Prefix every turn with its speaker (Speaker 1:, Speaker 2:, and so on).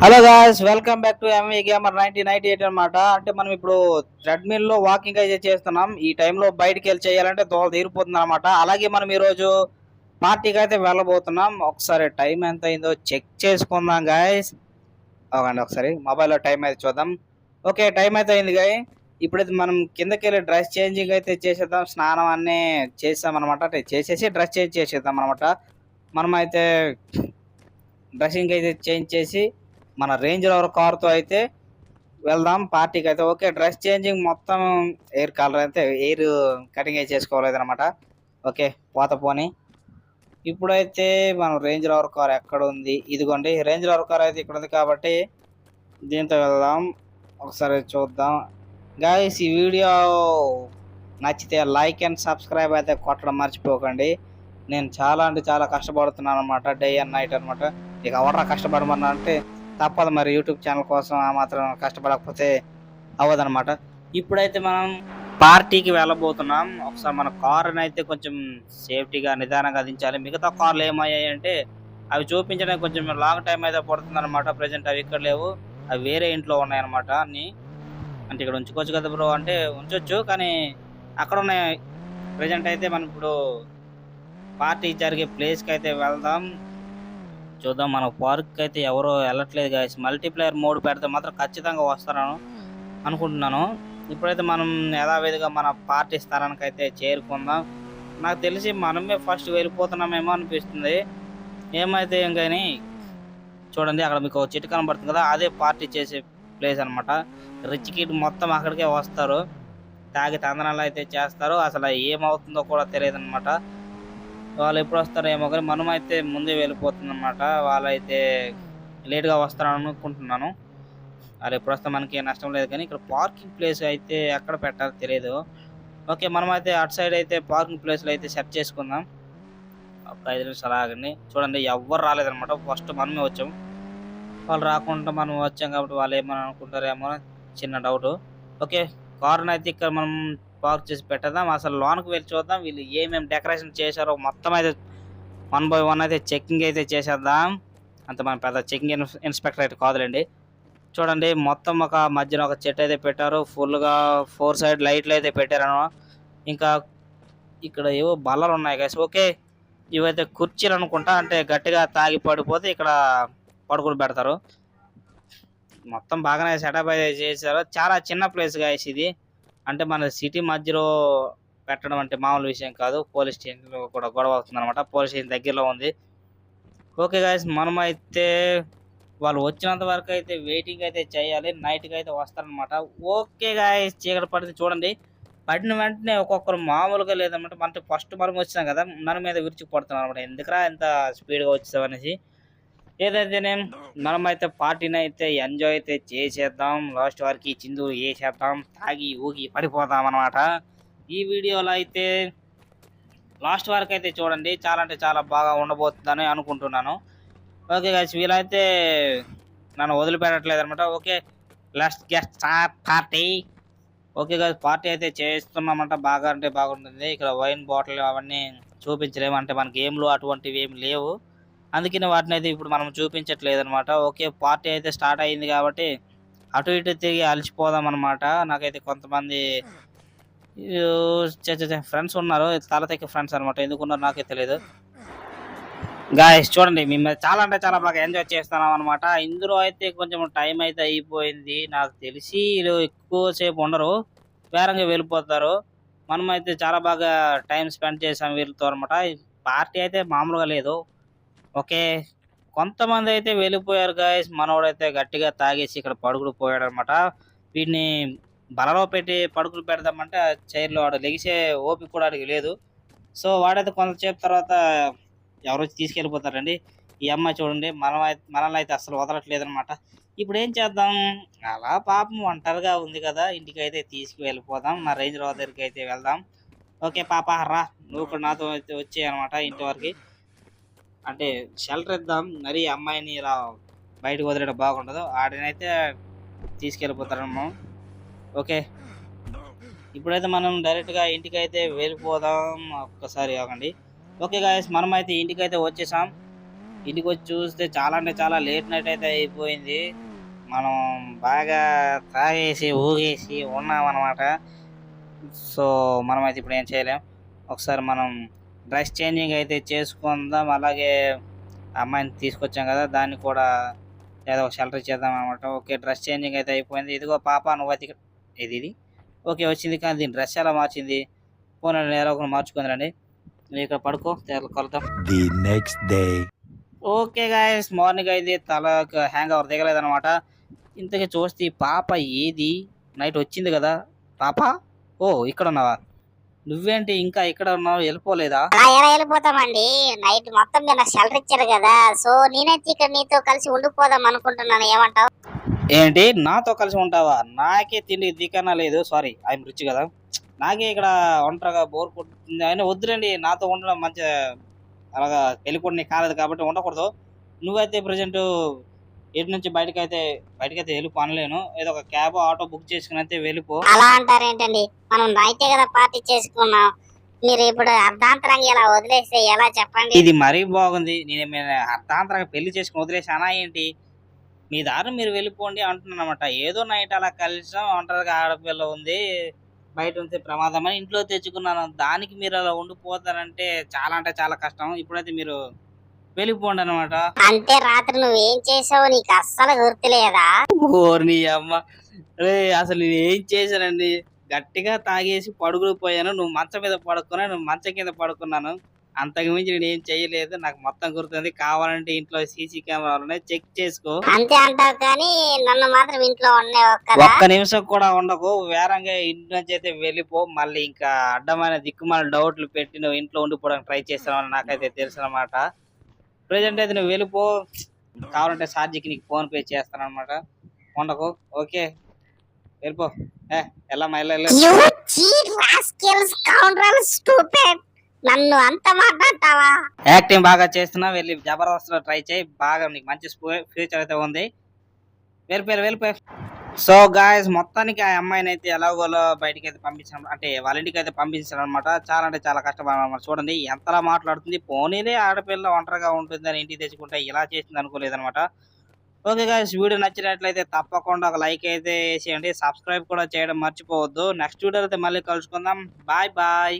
Speaker 1: Hello guys welcome back to MA gamer nineteen ninety eight అనమాట అంటే మనం ఇప్పుడు ట్రెడ్మిల్లో వాకింగ్ అయితే చేస్తున్నాం. ఈ టైంలో బయటికి వెళ్ళి చేయాలంటే దోల తీరిపోతుంది అనమాట అలాగే మనం ఈరోజు పార్టీకి అయితే వెళ్ళబోతున్నాం. ఒకసారి టైం ఎంత అయిందో చెక్ చేసుకుందాం గాయస్ అవునండి ఒకసారి మొబైల్లో టైం అయితే చూద్దాం. ఓకే టైం అయితే అయింది గాయ ఇప్పుడైతే మనం కిందకి వెళ్ళి డ్రెస్ చేంజింగ్ అయితే చేసేద్దాం. స్నానం అన్నీ చేసాం అనమాట అంటే చేసేసి డ్రెస్ చేంజ్ చేసేద్దాం అనమాట మనమైతే డ్రెస్సింగ్ అయితే చేంజ్ చేసి మన రేంజ్ రోవర్ కార్తో అయితే వెళ్దాం పార్టీకి అయితే ఓకే. డ్రెస్ చేంజింగ్ మొత్తం ఎయిర్ కలర్ అయితే ఎయిర్ కటింగ్ అయితే చేసుకోలేదనమాట ఓకే పోత పోని. ఇప్పుడైతే మనం రేంజ్ రోవర్ కార్ ఎక్కడ ఉంది ఇదిగోండి రేంజ్ రోవర్ కార్ అయితే ఇక్కడ ఉంది కాబట్టి దీంతో వెళ్దాం. ఒకసారి చూద్దాం. గాయస్ ఈ వీడియో నచ్చితే లైక్ అండ్ సబ్స్క్రైబ్ అయితే కొట్టడం మర్చిపోకండి. నేను చాలా అంటే చాలా కష్టపడుతున్నాను అనమాట డే అండ్ నైట్ అనమాట ఇక ఎవడరా కష్టపడమన్నా అంటే తప్పదు మరి యూట్యూబ్ ఛానల్ కోసం ఆ మాత్రం కష్టపడకపోతే అవ్వదనమాట ఇప్పుడైతే మనం పార్టీకి వెళ్ళబోతున్నాం. ఒకసారి మన కార్ని అయితే కొంచెం సేఫ్టీగా నిదానంగా దించాలి. మిగతా కార్లు ఏమయ్యాయి అంటే అవి చూపించడానికి కొంచెం లాంగ్ టైం అయితే పడుతుంది అనమాట ప్రజెంట్ అవి ఇక్కడ లేవు. అవి వేరే ఇంట్లో ఉన్నాయన్నమాట అన్ని. అంటే ఇక్కడ ఉంచుకోవచ్చు కదా బ్రో? అంటే ఉంచొచ్చు కానీ అక్కడ ఉన్నాయి. ప్రజెంట్ అయితే మనం ఇప్పుడు పార్టీ జరిగే ప్లేస్కి అయితే వెళ్దాం. చూద్దాం మన పార్క్ అయితే ఎవరో వెళ్ళట్లేదు గాయస్ మల్టీప్లేయర్ మోడ్ పెడితే మాత్రం ఖచ్చితంగా వస్తాను అనుకుంటున్నాను. ఇప్పుడైతే మనం యథావిధిగా మన పార్టీ స్థానానికి అయితే చేరుకుందాం. నాకు తెలిసి మనమే ఫస్ట్ వెళ్ళిపోతున్నామేమో అనిపిస్తుంది. ఏమైతే ఏం కానీ చూడండి అక్కడ మీకు చెట్టు కనబడుతుంది కదా అదే పార్టీ చేసే ప్లేస్ అనమాట రిచ్ కిడ్ మొత్తం అక్కడికే వస్తారు. తాగి తందనాలు అయితే చేస్తారు. అసలు ఏమవుతుందో కూడా తెలియదు అనమాట వాళ్ళు ఎప్పుడు వస్తారో ఏమో కానీ మనం అయితే ముందే వెళ్ళిపోతుంది అనమాట వాళ్ళైతే లేట్గా వస్తారని అనుకుంటున్నాను. వాళ్ళు ఎప్పుడు వస్తే మనకి నష్టం లేదు కానీ ఇక్కడ పార్కింగ్ ప్లేస్ అయితే ఎక్కడ పెట్టాలో తెలియదు ఓకే మనమైతే అటు సైడ్ అయితే పార్కింగ్ ప్లేస్లో అయితే సెట్ చేసుకుందాం. ఒక ఐదు నిమిషాలు ఆగండి. చూడండి ఎవ్వరు రాలేదన్నమాట. ఫస్ట్ మనమే వచ్చాం వాళ్ళు రాకుండా మనం వచ్చాం కాబట్టి వాళ్ళు ఏమని అనుకుంటారేమో చిన్న డౌట్. ఓకే కార్ని అయితే ఇక్కడ మనం పార్క్ చేసి పెట్టేద్దాం. అసలు లోనకు వెళ్ళి చూద్దాం. వీళ్ళు ఏమేమి డెకరేషన్ చేశారో మొత్తం అయితే వన్ బై వన్ అయితే చెకింగ్ అయితే చేసేద్దాం. అంత మన పెద్ద చెక్కింగ్ ఇన్స్పెక్టర్ అయితే కాదులేండి. చూడండి మొత్తం ఒక మధ్యన ఒక చెట్టు అయితే పెట్టారు. ఫుల్గా ఫోర్ సైడ్ లైట్లు అయితే పెట్టారను ఇంకా ఇక్కడ ఏవో బల్లలు ఉన్నాయి గైస్ ఓకే ఇవైతే కుర్చీలు అనుకుంటా. అంటే గట్టిగా తాగి పడిపోతే ఇక్కడ పడుకుని పెడతారు. మొత్తం బాగానే సెటప్ అయితే చేశారు. చాలా చిన్న ప్లేస్ గాయస్ ఇది. అంటే మన సిటీ మధ్యలో పెట్టడం అంటే మామూలు విషయం కాదు. పోలీస్ స్టేషన్లో కూడా గొడవ అవుతుంది అనమాట పోలీస్ స్టేషన్ దగ్గరలో ఉంది. ఓకే గాయస్ మనం అయితే వాళ్ళు వచ్చినంత వరకు అయితే వెయిటింగ్ అయితే చేయాలి. నైట్కి అయితే వస్తారనమాట ఓకే గాయస్ చీకటి పడితే చూడండి. పడిన వెంటనే ఒక్కొక్కరు మామూలుగా లేదన్నమాట. మనకి ఫస్ట్ మనం వచ్చినాం కదా మన మీద విరిచి పడుతున్నాం అనమాట ఎందుకురా ఎంత స్పీడ్గా అనేసి. ఏదైతేనేం ఏదైతే నేను మనం అయితే పార్టీని అయితే ఎంజాయ్ అయితే చేసేద్దాం లాస్ట్ వరకు చిందు వేసేద్దాం తాగి ఊగి పడిపోదాం అనమాట ఈ వీడియోలో అయితే లాస్ట్ వరకు అయితే చూడండి చాలా అంటే చాలా బాగా ఉండబోతుందని అనుకుంటున్నాను. ఓకే గాయస్ వీలైతే నన్ను వదిలిపెట్టట్లేదు అనమాట okay last guest party okay కాదు పార్టీ అయితే చేస్తున్నామంట బాగా అంటే బాగుంటుంది. ఇక్కడ వైన్ బాటిల్ అవన్నీ చూపించలేము అంటే మన గేమ్లు అటువంటివి ఏమి లేవు. అందుకని వాటిని అయితే ఇప్పుడు మనం చూపించట్లేదు అనమాట ఓకే పార్టీ అయితే స్టార్ట్ అయింది కాబట్టి అటు ఇటు తిరిగి అలసిపోదాం అనమాట నాకైతే కొంతమంది ఫ్రెండ్స్ ఉన్నారు. తలతెక్కి ఫ్రెండ్స్ అనమాట ఎందుకున్నారు నాకే తెలియదు గాయస్ చూడండి మేము చాలా అంటే చాలా బాగా ఎంజాయ్ చేస్తున్నాం అనమాట ఇందులో అయితే కొంచెం టైం అయితే అయిపోయింది. నాకు తెలిసి వీళ్ళు ఎక్కువసేపు ఉండరు. వేరంగా వెళ్ళిపోతారు. మనమైతే చాలా బాగా టైం స్పెండ్ చేసాం వీళ్ళతో అనమాట పార్టీ అయితే మామూలుగా లేదు. ఓకే. కొంతమంది అయితే వెళ్ళిపోయారు గాయస్. మనోడైతే గట్టిగా తాగేసి ఇక్కడ పడుకుడు పోయాడు అనమాట వీడిని బలలో పెట్టి పడుకులు పెడదామంటే చైర్లో వాడు లెగిసే ఓపిక కూడా అడిగి లేదు. సో వాడైతే కొంతసేపు తర్వాత ఎవరు తీసుకెళ్ళిపోతారండి. ఈ అమ్మాయి చూడండి మనం అయితే మనల్ని అయితే అసలు వదలట్లేదు అనమాట ఇప్పుడు ఏం చేద్దాం? అలా పాపం ఒంటరిగా ఉంది కదా. ఇంటికి అయితే తీసుకువెళ్ళిపోదాం. మా రేంజ్ రోవర్ దగ్గరికి అయితే వెళ్దాం. ఓకే పాప రా. నువ్వు కూడా నాతో అయితే వచ్చాయి అనమాట ఇంటి వరకు. అంటే షెల్టర్ ఇద్దాం. మరి అమ్మాయిని ఇలా బయటకు వదిలేయడం బాగుండదు. ఆడనైతే తీసుకెళ్ళిపోతారమ్మ ఓకే. ఇప్పుడైతే మనం డైరెక్ట్గా ఇంటికి అయితే వెళ్ళిపోదాం. ఒక్కసారి కాకండి ఓకే గాయస్ మనం అయితే ఇంటికి అయితే వచ్చేసాం. ఇంటికి వచ్చి చూస్తే చాలా అంటే చాలా లేట్ నైట్ అయితే అయిపోయింది. మనం బాగా తాగేసి ఊగేసి ఉన్నాం అనమాట సో మనమైతే ఇప్పుడు ఏం చేయలేం. ఒకసారి మనం డ్రెస్ చేంజింగ్ అయితే చేసుకుందాం. అలాగే అమ్మాయిని తీసుకొచ్చాం కదా దాన్ని కూడా ఏదో ఒక షెల్టర్ చేద్దాం అనమాట ఓకే డ్రెస్ చేంజింగ్ అయితే అయిపోయింది. ఇదిగో పాప నువ్వు ఇది ఇది? ఓకే వచ్చింది కానీ దీని డ్రెస్ ఎలా మార్చింది? పోనీ నేను ఒకరు మార్చుకుంది రండి. నువ్వు ఇక్కడ పడుకో కొలతాం
Speaker 2: the next day.
Speaker 1: Okay guys morning అయితే తల హ్యాంగ్ అవర్ దిగలేదు అనమాట ఇంతకీ చూస్తే పాప ఏది? నైట్ వచ్చింది కదా. పాప? ఓ ఇక్కడ ఉన్నావా? నువ్వేంటి ఇంకా ఇక్కడ ఉన్నావు? వెళ్ళిపోలేదా?
Speaker 3: ఎలా వెళ్ళిపోతామండి. నైట్ మొత్తం మీరు నాకు షెల్టర్ ఇచ్చారు కదా. సో నేనైతే ఇక్కడ నీతో కలిసి ఉండిపోదాం అనుకుంటున్నాను. ఏమంటావు?
Speaker 1: ఏంటి? నాతో కలిసి ఉంటావా? నాకే తిండి దికన్నా లేదు. సారీ ఐఎమ్ రిచ్ కదా. నాకే ఇక్కడ ఒంటరిగా బోర్ కొడుతుంది. అయినా వద్దురండి నాతో ఉండడం మంచి అలాగా వెళ్ళిపోవడం నీకు కాలేదు కాబట్టి ఉండకూడదు. నువ్వైతే ప్రజెంట్ ఎటు నుంచి బయటకు అయితే బయటకైతే వెళ్ళిపో అనలేను. ఏదో ఒక క్యాబ్ ఆటో బుక్ చేసుకుని అయితే వెళ్ళిపో.
Speaker 3: అలా అంటారేంటండి? మనం నైటే కదా పార్టీ చేసుకున్నాం. మీరు ఇప్పుడు అర్ధాంతరంగా ఇలా వదిలేస్తే ఎలా చెప్పండి?
Speaker 1: ఇది మరీ బాగుంది. నేను ఏమైనా అర్థాంతరంగా పెళ్ళి చేసుకుని వదిలేసానా ఏంటి? మీ దారి మీరు వెళ్ళిపోండి అంటున్నాను అనమాట ఏదో నైట్ అలా కలిసాం ఒంటరిగా ఆడపిల్ల ఉంది బయట ఉంటే ప్రమాదం అని ఇంట్లో తెచ్చుకున్నాను. దానికి మీరు అలా ఉండిపోతారంటే చాలా అంటే చాలా కష్టం. ఇప్పుడైతే మీరు వెళ్ళిపోండి అనమాట
Speaker 3: అంటే రాత్రి నువ్వేం చేసావో నీకు అస్సలు గుర్తులేదా?
Speaker 1: ఓర్ని అమ్మ. రే అసలు నేను ఏం చేశానండి? గట్టిగా తాగేసి పడుకుని పోయాను. నువ్వు మంచం మీద పడుకున్నా నువ్వు మంచం కింద పడుకున్నాను. అంతకు మించి నేను ఏం చేయలేదు. నాకు మొత్తం గుర్తుంది. కావాలంటే ఇంట్లో సీసీ కెమెరాలు ఉన్నాయి. చెక్ చేసుకో.
Speaker 3: అంతే అంటావు కానీ నన్ను మాత్రం ఇంట్లో
Speaker 1: ఒక్క నిమిషం కూడా ఉండకు. వేరంగా ఇంటి నుంచి అయితే వెళ్ళిపో. మళ్ళీ ఇంకా అడ్డమైన దిక్కుమాల డౌట్లు పెట్టి నువ్వు ఇంట్లో ఉండిపోవడానికి ట్రై చేస్తున్నావు నాకైతే తెలుసు అనమాట ప్రజెంట్ అయితే నువ్వు వెళ్ళిపో. కావాలంటే సార్జీకి నీకు ఫోన్ పే చేస్తాను అనమాట ఉండకు. ఓకే. వెళ్ళిపో. ఏ వెళ్ళమ్మా వెళ్ళ.
Speaker 3: నన్ను అంత మాట్లాడతావా
Speaker 1: యాక్టింగ్ బాగా చేస్తున్నా వెళ్ళి జబర్దస్త్లో ట్రై చేయి. బాగా నీకు మంచి ఫ్యూచర్ అయితే ఉంది. వెళ్ళిపోయారు వెళ్ళిపోయి సో గాయస్ మొత్తానికి ఆ అమ్మాయిని అయితే ఎలాగోలో బయటికి అయితే పంపించడం అంటే వాళ్ళ ఇంటికి అయితే పంపించడం అనమాట చాలా అంటే చాలా కష్టపడాలి అనమాట చూడండి ఎంతలా మాట్లాడుతుంది. పోనీలే ఆడపిల్ల ఒంటరిగా ఉంటుంది అని ఇంటికి తెచ్చుకుంటే ఇలా చేసింది అనుకోలేదనమాట ఓకే గాయస్ వీడియో నచ్చినట్లయితే తప్పకుండా ఒక లైక్ అయితే వేసేయండి సబ్స్క్రైబ్ కూడా చేయడం మర్చిపోవద్దు. నెక్స్ట్ వీడియో అయితే మళ్ళీ కలుసుకుందాం. Bye bye